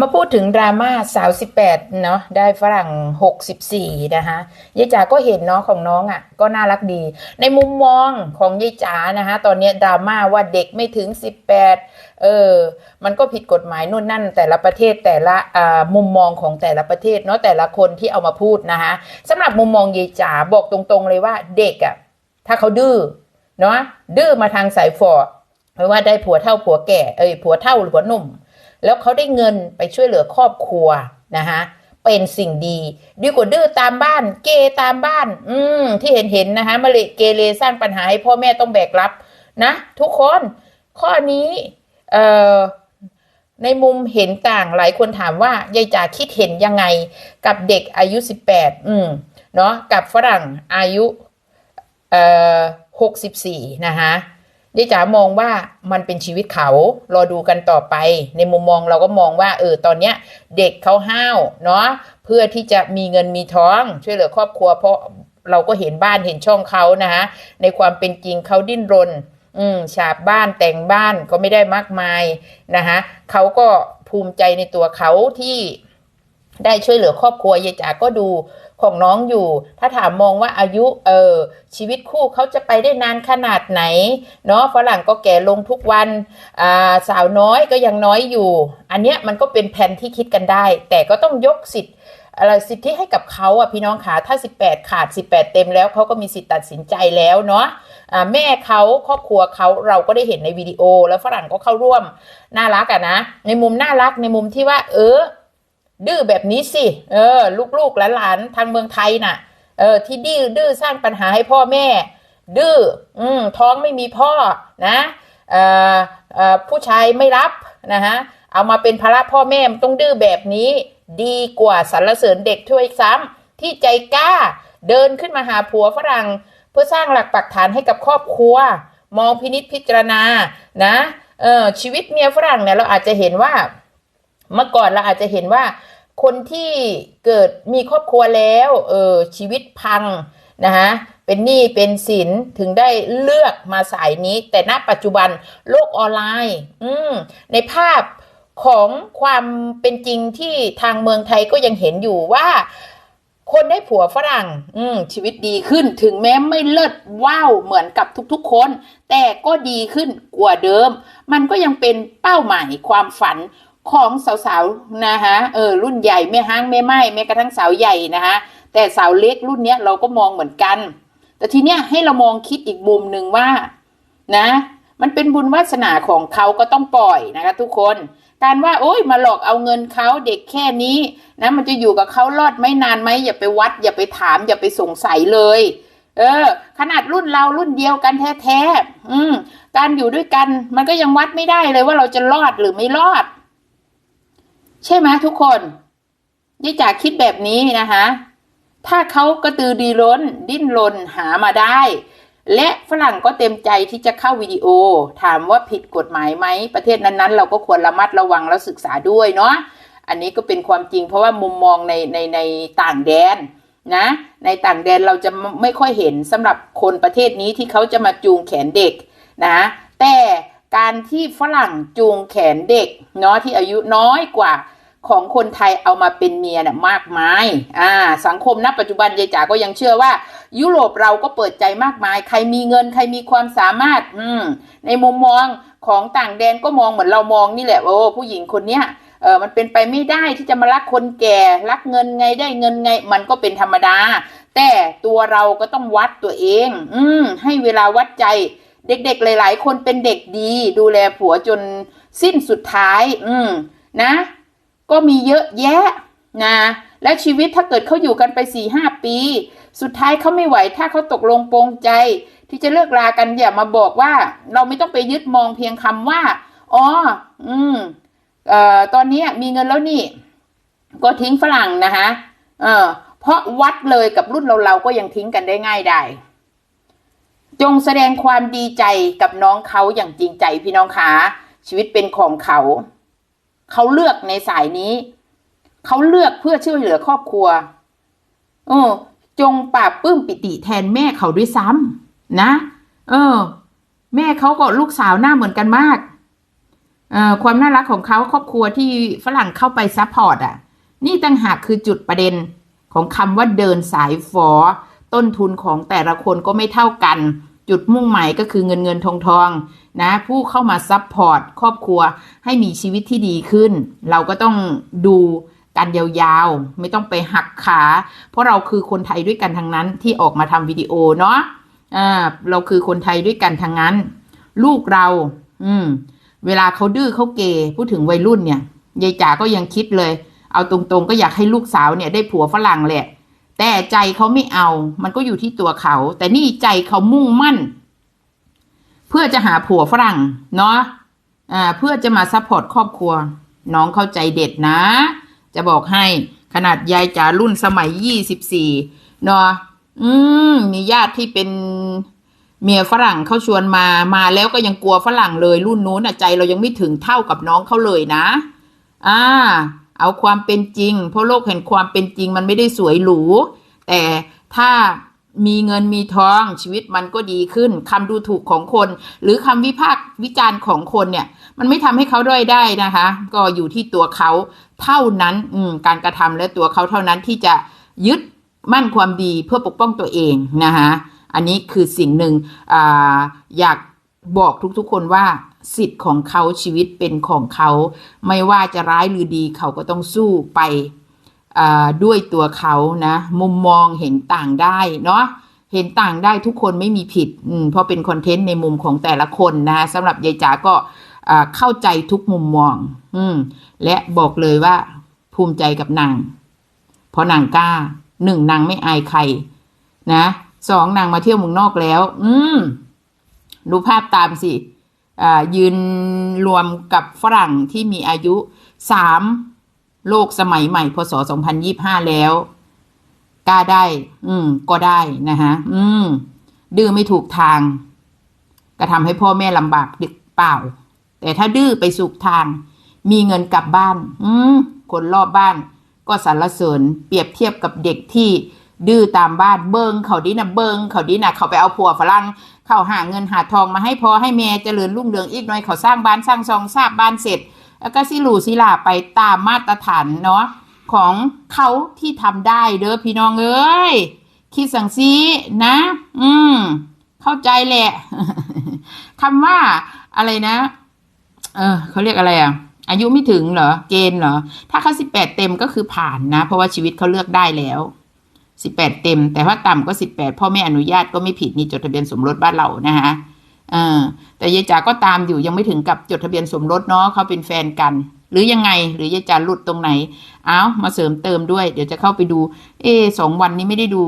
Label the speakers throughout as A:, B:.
A: มาพูดถึงดราม่าสาว18เนาะได้ฝรั่ง64นะคะยายจ๋าก็เห็นเนาะของน้องอะ่ะ ก็น่ารักดี ในมุมมองของยายจ๋านะคะตอนนี้ดราม่าว่าเด็กไม่ถึง18เออ มันก็ผิดกฎหมายนู่นนั่น แต่ละประเทศแต่ละอ่ามุมมองของแต่ละประเทศเนาะแต่ละคนที่เอามาพูดนะคะสำหรับมุมมองยายจ๋าบอกตรงๆเลยว่าเด็กอะ่ะถ้าเขาดื้อเนาะดื้อมาทางสายฝอไม่ว่าได้ผัวเท่าผัวแก่เอ้ยผัวเท่าหรือผัวหนุ่ม แล้วเขาได้เงินไปช่วยเหลือครอบครัวนะคะเป็นสิ่งดีดีกว่าดื้อตามบ้าน เกตามบ้าน อืมที่เห็นเห็นๆนะคะมาเลเกเรสร้างปัญหาให้พ่อแม่ต้องแบกรับนะ ทุกคนข้อนี้เอ่อในมุมเห็นต่างหลายคนถามว่ายายจ๋าคิดเห็นยังไงกับเด็กอายุ 18 อืมเนาะกับฝรั่งอายุเอ่อ64 นะคะ ยายจ๋ามองว่ามันเป็นชีวิตเขารอดูกันต่อไป ในมุมมองเราก็มองว่าเออตอนเนี้ยเด็กเขาห้าวเนาะเพื่อที่จะมีเงินมีท้องช่วยเหลือครอบครัว เพราะเราก็เห็นบ้านเห็นช่องเขานะคะในความเป็นจริงเขาดิ้นรน อืมฉาบบ้านแต่งบ้านก็ไม่ได้มากมายนะคะเขาก็ภูมิใจในตัวเขาที่ได้ช่วยเหลือครอบครัวยายจ๋าก็ดู ของน้องอยู่ ถ้าถามมองว่าอายุเออชีวิตคู่เขาจะไปได้นานขนาดไหนเนาะฝรั่งก็แก่ลงทุกวันอ่าสาวน้อยก็ยังน้อยอยู่ อันเนี้ยมันก็เป็นแผนที่คิดกันได้ แต่ก็ต้องยกสิทธิ์อะไรสิทธิให้กับเขาอะพี่น้องขาถ้า 18 ขาด 18 เต็มแล้วเขาก็มีสิทธิ์ตัดสินใจแล้วเนาะอ่าแม่เขาครอบครัวเขาเราก็ได้เห็นในวิดีโอ แล้วฝรั่งก็เข้าร่วมน่ารักอะนะ ในมุมน่ารักในมุมที่ว่า เออ ดื้อแบบนี้สิเออ ลูกๆหลานๆทางเมืองไทยน่ะ เออ ที่ดื้อดื้อสร้างปัญหาให้พ่อแม่ ดื้ออืมท้องไม่มีพ่อนะเอ่อเอ่อผู้ชายไม่รับนะฮะเอามาเป็นภาระพ่อแม่มันต้องดื้อแบบนี้ ดีกว่าสรรเสริญเด็กช่วยซ้ำที่ใจกล้า เดินขึ้นมาหาผัวฝรั่ง เพื่อสร้างหลักปักฐานให้กับครอบครัว มองพินิษพิจารณานะเออชีวิตเมียฝรั่งเนี่ยเราอาจจะเห็นว่า เมื่อก่อนเราอาจจะเห็นว่า คนที่เกิดมีครอบครัวแล้วเออชีวิตพังนะฮะเป็นหนี้เป็นสินถึงได้เลือกมาสายนี้ แต่ณปัจจุบันโลกออนไลน์อืมในภาพของความเป็นจริงที่ทางเมืองไทยก็ยังเห็นอยู่ว่า คนได้ผัวฝรั่งอืชีวิตดีขึ้นถึงแม้ไม่เลิศว้าวเหมือนกับทุกๆคน แต่ก็ดีขึ้นกว่าเดิม มันก็ยังเป็นเป้าหมายความฝัน ของสาวๆนะคะเออรุ่นใหญ่แม่ห้างแม่ไม้แม้กระทั่งสาวใหญ่นะคะแต่สาวเล็กรุ่นเนี้ยเราก็มองเหมือนกัน แต่ทีเนี้ยให้เรามองคิดอีกมุมหนึ่งว่านะ มันเป็นบุญวาสนาของเขาก็ต้องปล่อยนะคะทุกคนการว่าโอ้ยมาหลอกเอาเงินเขาเด็กแค่นี้นะมันจะอยู่กับเขารอดไม่นานไหมอย่าไปวัด อย่าไปถาม อย่าไปสงสัยเลย เออ ขนาดรุ่นเรารุ่นเดียวกันแท้ๆอืมการอยู่ด้วยกันมันก็ยังวัดไม่ได้เลยว่าเราจะรอดหรือไม่รอด ใช่ไหมทุกคนยายจ๋าคิดแบบนี้นะคะ ถ้าเขากระตือดีร้น ดิ้นรนหามาได้ และฝรั่งก็เต็มใจที่จะเข้าวิดีโอ ถามว่าผิดกฎหมายไหม ประเทศนั้นๆ เราก็ควรระมัดระวังแล้วศึกษาด้วยเนาะอันนี้ก็เป็นความจริงเพราะว่ามุมมองในในในต่างแดนนะในต่างแดนเราจะไม่ค่อยเห็นสำหรับคนประเทศนี้ที่เขาจะมาจูงแขนเด็กนะแต่การที่ฝรั่งจูงแขนเด็กเนาะที่อายุน้อยกว่า ของคนไทยเอามาเป็นเมียเนี่ยมากมายอ่าสังคมณปัจจุบันยายจ๋าก็ยังเชื่อว่า ยุโรปเราก็เปิดใจมากมาย ใครมีเงินใครมีความสามารถอืมในมุมมองของต่างแดนก็มองเหมือนเรามองนี่แหละโอ้ผู้หญิงคนเนี้ยเออมันเป็นไปไม่ได้ที่จะมารักคนแก่รักเงินไงได้เงินไง มันก็เป็นธรรมดา แต่ตัวเราก็ต้องวัดตัวเอง อืมให้เวลาวัดใจเด็กๆ หลาย ๆ คนเป็นเด็กดี ดูแลผัวจนสิ้นสุดท้าย อืมนะ ก็มีเยอะแยะนะและชีวิตถ้าเกิดเขาอยู่กันไปสี่ห้าปี สุดท้ายเขาไม่ไหวถ้าเขาตกลงปรงใจ ที่จะเลิกลากันอย่ามาบอกว่า เราไม่ต้องไปยึดมองเพียงคำว่าอ๋ออืมเอ่อตอนนี้มีเงินแล้วนี่ ก็ทิ้งฝรั่งนะคะเออเพราะวัดเลยกับรุ่นเราเราก็ยังทิ้งกันได้ง่ายได้จงแสดงความดีใจกับน้องเขาอย่างจริงใจพี่น้องขาชีวิตเป็นของเขา เขาเลือกในสายนี้ เขาเลือกเพื่อช่วยเหลือครอบครัวเออจงปราบปลื้มปิติแทนแม่เขาด้วยซ้ำนะ เออ แม่เขาก็ลูกสาวหน้าเหมือนกันมากเอ่อความน่ารักของเขาครอบครัวที่ฝรั่งเข้าไปซัพพอร์ตอะ นี่ต่างหากคือจุดประเด็นของคำว่าเดินสายฝอต้นทุนของแต่ละคนก็ไม่เท่ากัน จุดมุ่งหมายก็คือเงินเงินทองทองนะผู้เข้ามาซัพพอร์ตครอบครัวให้มีชีวิตที่ดีขึ้น เราก็ต้องดูกันยาวๆ ไม่ต้องไปหักขา เพราะเราคือคนไทยด้วยกันทั้งนั้นที่ออกมาทำวิดีโอเนาะอ่าเราคือคนไทยด้วยกันทั้งนั้น ลูกเรา อืม เวลาเขาดื้อเขาเกพูดถึงวัยรุ่นเนี่ยยายจ๋าก็ยังคิดเลย เอาตรงๆ ก็อยากให้ลูกสาวเนี่ยได้ผัวฝรั่งแหละ แต่ใจเขาไม่เอา มันก็อยู่ที่ตัวเขา แต่นี่ใจเขามุ่งมั่น เพื่อจะหาผัวฝรั่ง เนาะอ่าเพื่อจะมาซัพพอร์ตครอบครัว น้องเข้าใจเด็ดนะ จะบอกให้ขนาดยายจ๋ารุ่นสมัยยี่สิบสี่เนาะอืมมีญาติที่เป็นเมียฝรั่งเขาชวนมามาแล้วก็ยังกลัวฝรั่งเลยรุ่นนู้นอะใจเรายังไม่ถึงเท่ากับน้องเขาเลยนะ อ่า เอาความเป็นจริง เพราะโลกแห่งความเป็นจริงมันไม่ได้สวยหรู แต่ถ้ามีเงินมีทองชีวิตมันก็ดีขึ้นคำดูถูกของคน หรือคำวิพากษ์วิจารณ์ของคนเนี่ย มันไม่ทำให้เขาด้อยได้นะคะ ก็อยู่ที่ตัวเขาเท่านั้นอืการกระทำและตัวเขาเท่านั้นที่จะยึดมั่นความดีเพื่อปกป้องตัวเองนะคะอันนี้คือสิ่งหนึ่งออยาก บอกทุกๆคนว่าสิทธิ์ของเขาชีวิตเป็นของเขา ไม่ว่าจะร้ายหรือดีเขาก็ต้องสู้ไปด้วยตัวเขานะ มุมมองเห็นต่างได้เนาะเห็นต่างได้ทุกคนไม่มีผิดเพราะเป็นคอนเทนต์ในมุมของแต่ละคนนะสำหรับยายจ๋าก็เข้าใจทุกมุมมอง อืมและบอกเลยว่า ภูมิใจกับนางเพราะนางกล้าหนึ่งนางไม่อายใคร นะสองนางมาเที่ยวเมืองนอกแล้ว อืม ดูภาพตามสิอ่ายืนรวมกับฝรั่งที่มีอายุสามโลกสมัยใหม่ พศสองพันยี่ห้าแล้วกล้าได้ อืม ก็ได้นะฮะ อืม ดื้อไม่ถูกทางก็ทำให้พ่อแม่ลำบากดึกเปล่า แต่ถ้าดื้อไปสุกทาง มีเงินกลับบ้าน อืม คนรอบบ้าน ก็สรรเสริญเปรียบเทียบกับเด็กที่ ดื้อตามบ้านเบิงเขาดีนะเบิงเขาดีนะเขาไปเอาผัวฝรั่งเขาหาเงินหาทองมาให้พอให้แม่เจริญรุ่งเรืองอีกหน่อยเขาสร้างบ้านสร้างซองทราบบ้านเสร็จ แล้วก็สิหลูสิลาไปตามมาตรฐานเนาะของเขาที่ทำได้เด้อพี่น้องเอ้ยคิดสังซีนะ อืม เข้าใจแหละคำว่าอะไรนะ เออเขาเรียกอะไรอะอายุไม่ถึงเหรอ เกณฑ์เหรอ ถ้าเขาสิบแปดเต็มก็คือผ่านนะ เพราะว่าชีวิตเขาเลือกได้แล้ว สิบแปดเต็ม แต่ถ้าต่ำก็สิบแปดพ่อแม่อนุญาตก็ไม่ผิดนี่จดทะเบียนสมรสบ้านเรานะฮะเออแต่ยายจ๋าก็ตามอยู่ยังไม่ถึงกับจดทะเบียนสมรสเนาะเขาเป็นแฟนกัน หรือยังไงหรือยายจ๋าหลุดตรงไหน เอามาเสริมเติมด้วย เดี๋ยวจะเข้าไปดูเออสองวันนี้ไม่ได้ดู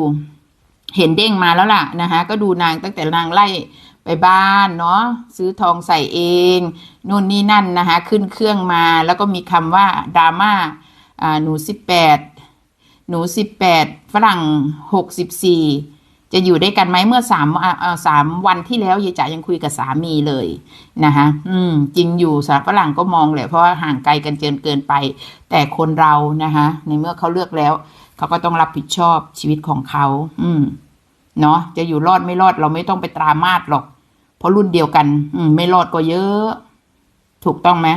A: เห็นเด้งมาแล้วล่ะนะคะก็ดูนางตั้งแต่นางไล่ไปบ้านเนาะซื้อทองใส่เองนู่นนี่นั่นนะคะขึ้นเครื่องมาแล้วก็มีคำว่าดราม่าหนูสิบแปด หนูสิบแปดฝรั่งหกสิบสี่จะอยู่ด้วยกันไหมเมื่อสามสามวันที่แล้วยายจ๋ายังคุยกับสามีเลยนะคะอืม จริงอยู่สาวฝรั่งก็มองแหละเพราะว่าห่างไกลกันเกินเกินไป แต่คนเรานะคะในเมื่อเขาเลือกแล้ว เขาก็ต้องรับผิดชอบชีวิตของเขา อืม เนาะจะอยู่รอดไม่รอดเราไม่ต้องไปตรามาดหรอก เพราะรุ่นเดียวกัน อืม ไม่รอดก็เยอะ ถูกต้องไหม